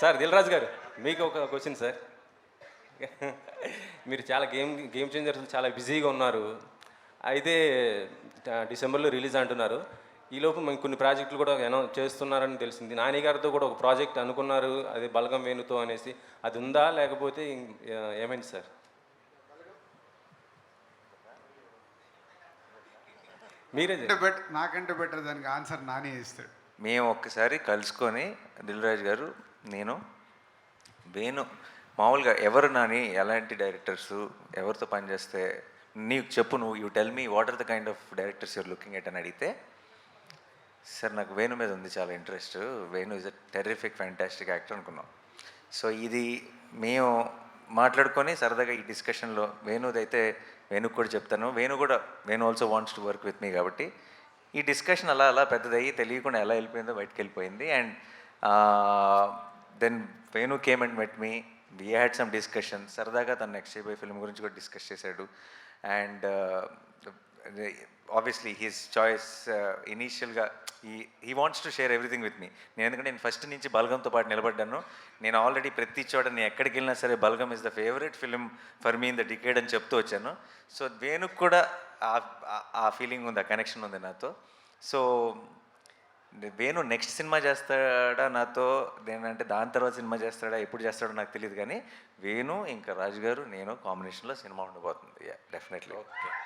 Sir Dil Raju గారు మీకు ఒక క్వశ్చన్ సార్. మీరు చాలా గేమ్ గేమ్ చేంజర్స్ చాలా బిజీగా ఉన్నారు. అయితే డిసెంబర్లో రిలీజ్ అంటున్నారు. ఈలోపు మేము కొన్ని ప్రాజెక్టులు కూడా అనౌన్స్ చేస్తున్నారని తెలిసింది. నాని గారితో కూడా ఒక ప్రాజెక్ట్ అనుకున్నారు. అది బలగం వేణుతో అనేసి. అది ఉందా లేకపోతే ఏమైంది సార్? మీరే నాకంటే బెటర్ దానికి ఆన్సర్ నానే ఇస్తాడు. మేము ఒక్కసారి కలుసుకొని దిల్రాజ్ గారు నేను వేణు మామూలుగా ఎవరు నాని ఎలాంటి డైరెక్టర్స్ ఎవరితో పనిచేస్తే నీకు చెప్పు నువ్వు you tell me what are the kind of directors you're looking at అని అడిగితే సార్ నాకు వేణు మీద ఉంది చాలా interest Venu is a terrific fantastic actor అనుకున్నాం. సో ఇది మేము మాట్లాడుకొని సరదాగా ఈ డిస్కషన్లో వేణుదైతే వేణుకు కూడా చెప్తాను. వేణు కూడా Venu also wants to work with me కాబట్టి ఈ డిస్కషన్ అలా అలా పెద్దదయ్యి తెలియకుండా ఎలా వెళ్ళిపోయిందో బయటకు వెళ్ళిపోయింది. And then Venu came and met me we had some discussion సరదాగా తను నెక్స్ట్ చేయబోయే ఫిల్మ్ గురించి కూడా డిస్కస్ చేశాడు. అండ్ ఆబ్వియస్లీ హిస్ చాయిస్ ఇనీషియల్గా ఈ he wants to share everything with me నేను ఎందుకంటే నేను ఫస్ట్ నుంచి బల్గంతో పాటు నిలబడ్డాను. నేను ఆల్రెడీ ప్రతి చోట నేను ఎక్కడికి వెళ్ళినా సరే Balagam is the favourite film for me in the decade అని చెప్తూ వచ్చాను. సో వేణుకు కూడా ఆ ఫీలింగ్ ఉంది ఆ కనెక్షన్ ఉంది నాతో. సో వేణు నెక్స్ట్ సినిమా చేస్తాడా నాతో? నేనంటే దాని తర్వాత సినిమా చేస్తాడా? ఎప్పుడు చేస్తాడో నాకు తెలియదు కానీ వేణు ఇంకా రాజు గారు నేను కాంబినేషన్లో సినిమా ఉండబోతుంది. డెఫినెట్లీ